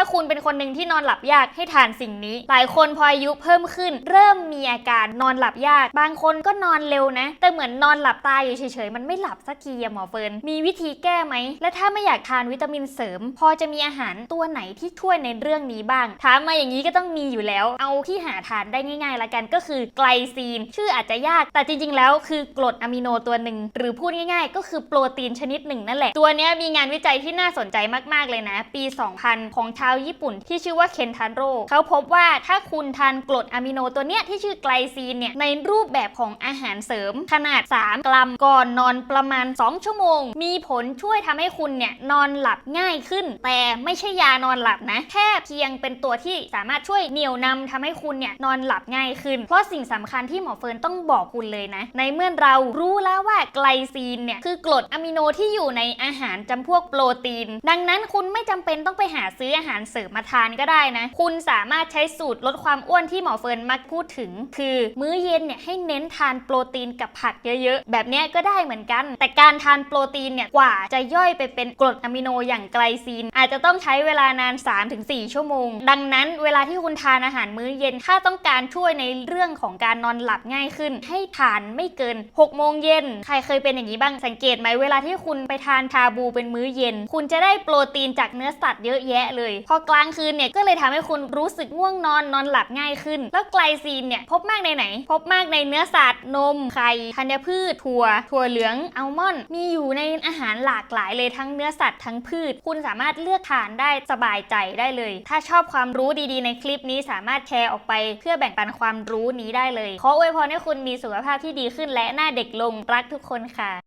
ถ้าคุณเป็นคนหนึ่งที่นอนหลับยากให้ทานสิ่งนี้ หลายคนพออายุเพิ่มขึ้น เริ่มมีอาการนอนหลับยาก บางคนก็นอนเร็วนะ แต่เหมือนนอนหลับตายอยู่เฉยๆ มันไม่หลับสักทีอะหมอเฟิร์นมีวิธีแก้ไหม และถ้าไม่อยากทานวิตามินเสริม พอจะมีอาหารตัวไหนที่ช่วยในเรื่องนี้บ้าง ถามมาอย่างนี้ก็ต้องมีอยู่แล้ว เอาที่หาทานได้ง่ายๆละกันก็คือไกลซีน ชื่ออาจจะยาก แต่จริงๆ แล้วคือกรดอะมิโนตัวหนึ่งหรือพูดง่ายๆ ก็คือโปรตีนชนิดหนึ่งนั่นแหละ ตัวนี้มีงานวิจัยที่น่าสนใจมากๆเลยนะ ปี 2000 ของชาวาวญี่ปุ่นที่ชื่อว่าเคนทันโร่เขาพบว่าถ้าคุณทานกรดอะมิโนตัวเนี้ยที่ชื่อไกลซีนเนี่ยในรูปแบบของอาหารเสริม ขนาด 3 กรัมก่อนนอนประมาณ 2 ชั่วโมง มีผลช่วยทำให้คุณเนี่ยนอนหลับง่ายขึ้น แต่ไม่ใช่ยานอนหลับนะ แค่เพียงเป็นตัวที่สามารถช่วยเหนี่ยวนำทำให้คุณเนี่ยนอนหลับง่ายขึ้น เพราะสิ่งสำคัญที่หมอเฟิร์นต้องบอกคุณเลยนะ ในเมื่อเรารู้แล้วว่าไกลซีนเนี่ยคือกรดอะมิโนที่อยู่ในอาหารจำพวกโปรตีน ดังนั้นคุณไม่จำเป็นต้องไปหาซื้ออาหารเสริมมาทานก็ได้นะ คุณสามารถใช้สูตรลดความอ้วนที่หมอเฟิร์นมักพูดถึง คือมื้อเย็นเนี่ยให้เน้นทานโปรตีนกับผักเยอะๆ แบบนี้ก็ได้เหมือนกัน แต่การทานโปรตีนเนี่ยกว่าจะย่อยไปเป็นกรดอะมิโนอย่างไกลซีน อาจจะต้องใช้เวลานาน 3-4 ชั่วโมง ดังนั้นเวลาที่คุณทานอาหารมื้อเย็นถ้าต้องการช่วยในเรื่องของการนอนหลับง่ายขึ้น ให้ทานไม่เกิน6โมงเย็นใครเคยเป็นอย่างนี้บ้างสังเกตไหมเวลาที่คุณไปทานชาบูเป็นมื้อเย็น คุณจะได้โปรตีนจากเนื้อสัตว์เยอะแยะเลยพอกลางคืนเนี่ยก็เลยทำให้คุณรู้สึกง่วงนอนนอนหลับง่ายขึ้น แล้วไกลซีนเนี่ยพบมากในไหน พบมากในเนื้อสัตว์นม ไข่ธัญพืช ถั่ว ถั่วเหลืองอัลมอนด์มีอยู่ในอาหารหลากหลายเลยทั้งเนื้อสัตว์ทั้งพืช คุณสามารถเลือกทานได้สบายใจได้เลย ถ้าชอบความรู้ดีๆ ในคลิปนี้สามารถแชร์ออกไป เพื่อแบ่งปันความรู้นี้ได้เลยขออวยพรให้คุณมีสุขภาพที่ดีขึ้นและหน้าเด็กลงรักทุกคนค่ะ